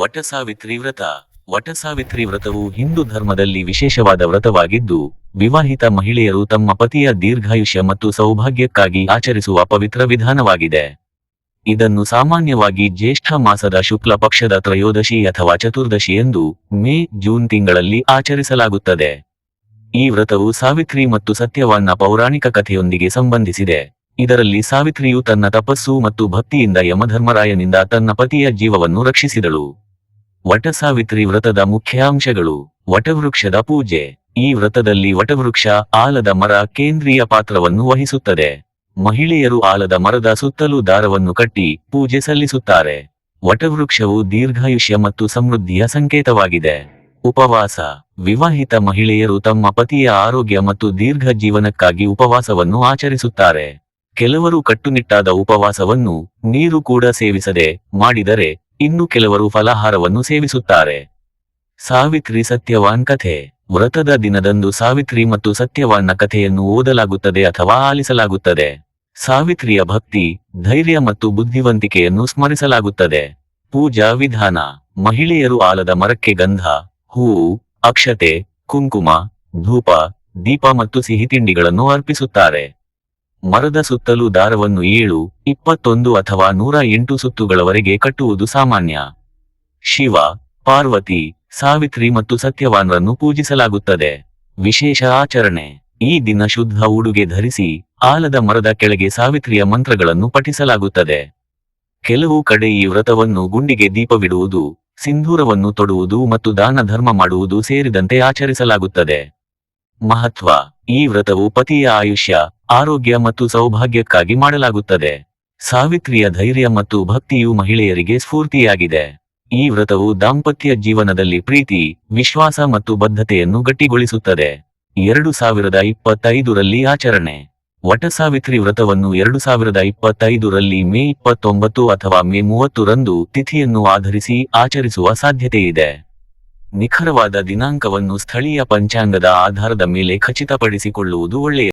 ವಟಸಾವಿತ್ರಿ ವ್ರತ. ವಟಸಾವಿತ್ರಿ ವ್ರತವು ಹಿಂದೂ ಧರ್ಮದಲ್ಲಿ ವಿಶೇಷವಾದ ವ್ರತವಾಗಿದ್ದು, ವಿವಾಹಿತ ಮಹಿಳೆಯರು ತಮ್ಮ ಪತಿಯ ದೀರ್ಘಾಯುಷ್ಯ ಮತ್ತು ಸೌಭಾಗ್ಯಕ್ಕಾಗಿ ಆಚರಿಸುವ ಪವಿತ್ರ ವಿಧಾನವಾಗಿದೆ. ಇದನ್ನು ಸಾಮಾನ್ಯವಾಗಿ ಜ್ಯೇಷ್ಠ ಮಾಸದ ಶುಕ್ಲ ಪಕ್ಷದ ತ್ರಯೋದಶಿ ಅಥವಾ ಚತುರ್ದಶಿ ಎಂದು ಮೇ, ಜೂನ್ ತಿಂಗಳಲ್ಲಿ ಆಚರಿಸಲಾಗುತ್ತದೆ. ಈ ವ್ರತವು ಸಾವಿತ್ರಿ ಮತ್ತು ಸತ್ಯವಾನ್ನ ಪೌರಾಣಿಕ ಕಥೆಯೊಂದಿಗೆ ಸಂಬಂಧಿಸಿದೆ. ಇದರಲ್ಲಿ ಸಾವಿತ್ರಿಯು ತನ್ನ ತಪಸ್ಸು ಮತ್ತು ಭಕ್ತಿಯಿಂದ ಯಮಧರ್ಮರಾಯನಿಂದ ತನ್ನ ಪತಿಯ ಜೀವವನ್ನು ರಕ್ಷಿಸಿದಳು. ವಟಸಾವಿತ್ರಿ ವ್ರತದ ಮುಖ್ಯಾಂಶಗಳು. ವಟವೃಕ್ಷದ ಪೂಜೆ. ಈ ವ್ರತದಲ್ಲಿ ವಟವೃಕ್ಷ ಆಲದ ಮರ ಕೇಂದ್ರೀಯ ಪಾತ್ರವನ್ನು ವಹಿಸುತ್ತದೆ. ಮಹಿಳೆಯರು ಆಲದ ಮರದ ಸುತ್ತಲೂ ದಾರವನ್ನು ಕಟ್ಟಿ ಪೂಜೆ ಸಲ್ಲಿಸುತ್ತಾರೆ. ವಟವೃಕ್ಷವು ದೀರ್ಘಾಯುಷ್ಯ ಮತ್ತು ಸಮೃದ್ಧಿಯ ಸಂಕೇತವಾಗಿದೆ. ಉಪವಾಸ. ವಿವಾಹಿತ ಮಹಿಳೆಯರು ತಮ್ಮ ಪತಿಯ ಆರೋಗ್ಯ ಮತ್ತು ದೀರ್ಘ ಜೀವನಕ್ಕಾಗಿ ಉಪವಾಸವನ್ನು ಆಚರಿಸುತ್ತಾರೆ. ಕೆಲವರು ಕಟ್ಟುನಿಟ್ಟಾದ ಉಪವಾಸವನ್ನು ನೀರು ಕೂಡ ಸೇವಿಸದೆ ಮಾಡಿದರೆ ಇನ್ನು ಕೆಲವರು ಫಲಾಹಾರವನ್ನು ಸೇವಿಸುತ್ತಾರೆ. ಸಾವಿತ್ರಿ ಸತ್ಯವಾನ್ ಕಥೆ. ವ್ರತದ ದಿನದಂದು ಸಾವಿತ್ರಿ ಮತ್ತು ಸತ್ಯವಾನ್ನ ಕಥೆಯನ್ನು ಓದಲಾಗುತ್ತದೆ ಅಥವಾ ಆಲಿಸಲಾಗುತ್ತದೆ. ಸಾವಿತ್ರಿಯ ಭಕ್ತಿ, ಧೈರ್ಯ ಮತ್ತು ಬುದ್ಧಿವಂತಿಕೆಯನ್ನು ಸ್ಮರಿಸಲಾಗುತ್ತದೆ. ಪೂಜಾ ವಿಧಾನ. ಮಹಿಳೆಯರು ಆಲದ ಮರಕ್ಕೆ ಗಂಧ, ಹೂವು, ಅಕ್ಷತೆ, ಕುಂಕುಮ, ಧೂಪ, ದೀಪ ಮತ್ತು ಸಿಹಿತಿಂಡಿಗಳನ್ನು ಅರ್ಪಿಸುತ್ತಾರೆ. ಮರದ ಸುತ್ತಲೂ ದಾರವನ್ನು ಏಳು, ಇಪ್ಪತ್ತೊಂದು ಅಥವಾ ನೂರ ಎಂಟು ಸುತ್ತುಗಳವರೆಗೆ ಕಟ್ಟುವುದು ಸಾಮಾನ್ಯ. ಶಿವ, ಪಾರ್ವತಿ, ಸಾವಿತ್ರಿ ಮತ್ತು ಸತ್ಯವಾನ್ರನ್ನು ಪೂಜಿಸಲಾಗುತ್ತದೆ. ವಿಶೇಷ ಆಚರಣೆ. ಈ ದಿನ ಶುದ್ಧ ಉಡುಗೆ ಧರಿಸಿ ಆಲದ ಮರದ ಕೆಳಗೆ ಸಾವಿತ್ರಿಯ ಮಂತ್ರಗಳನ್ನು ಪಠಿಸಲಾಗುತ್ತದೆ. ಕೆಲವು ಕಡೆ ಈ ವ್ರತವನ್ನು ಗುಂಡಿಗೆ ದೀಪವಿಡುವುದು, ಸಿಂಧೂರವನ್ನು ತೊಡುವುದು ಮತ್ತು ದಾನ ಧರ್ಮ ಮಾಡುವುದು ಸೇರಿದಂತೆ ಆಚರಿಸಲಾಗುತ್ತದೆ. ಮಹತ್ವ. ಈ ವ್ರತವು ಪತಿಯ ಆಯುಷ್ಯ, ಆರೋಗ್ಯ ಮತ್ತು ಸೌಭಾಗ್ಯಕ್ಕಾಗಿ ಮಾಡಲಾಗುತ್ತದೆ. ಸಾವಿತ್ರಿಯ ಧೈರ್ಯ ಮತ್ತು ಭಕ್ತಿಯು ಮಹಿಳೆಯರಿಗೆ ಸ್ಫೂರ್ತಿಯಾಗಿದೆ. ಈ ವ್ರತವು ದಾಂಪತ್ಯ ಜೀವನದಲ್ಲಿ ಪ್ರೀತಿ, ವಿಶ್ವಾಸ ಮತ್ತು ಬದ್ಧತೆಯನ್ನು ಗಟ್ಟಿಗೊಳಿಸುತ್ತದೆ. ಎರಡು ಸಾವಿರದ ಇಪ್ಪತ್ತೈದರಲ್ಲಿ ಆಚರಣೆ. ವಟಸಾವಿತ್ರಿ ವ್ರತವನ್ನು ಎರಡು ಸಾವಿರದ ಇಪ್ಪತ್ತೈದರಲ್ಲಿ ಮೇ ಇಪ್ಪತ್ತೊಂಬತ್ತು ಅಥವಾ ಮೇ ಮೂವತ್ತು ರಂದು ತಿಥಿಯನ್ನು ಆಧರಿಸಿ ಆಚರಿಸುವ ಸಾಧ್ಯತೆಯಿದೆ. ನಿಖರವಾದ ದಿನಾಂಕವನ್ನು ಸ್ಥಳೀಯ ಪಂಚಾಂಗದ ಆಧಾರದ ಮೇಲೆ ಖಚಿತಪಡಿಸಿಕೊಳ್ಳುವುದು ಒಳ್ಳೆಯದು.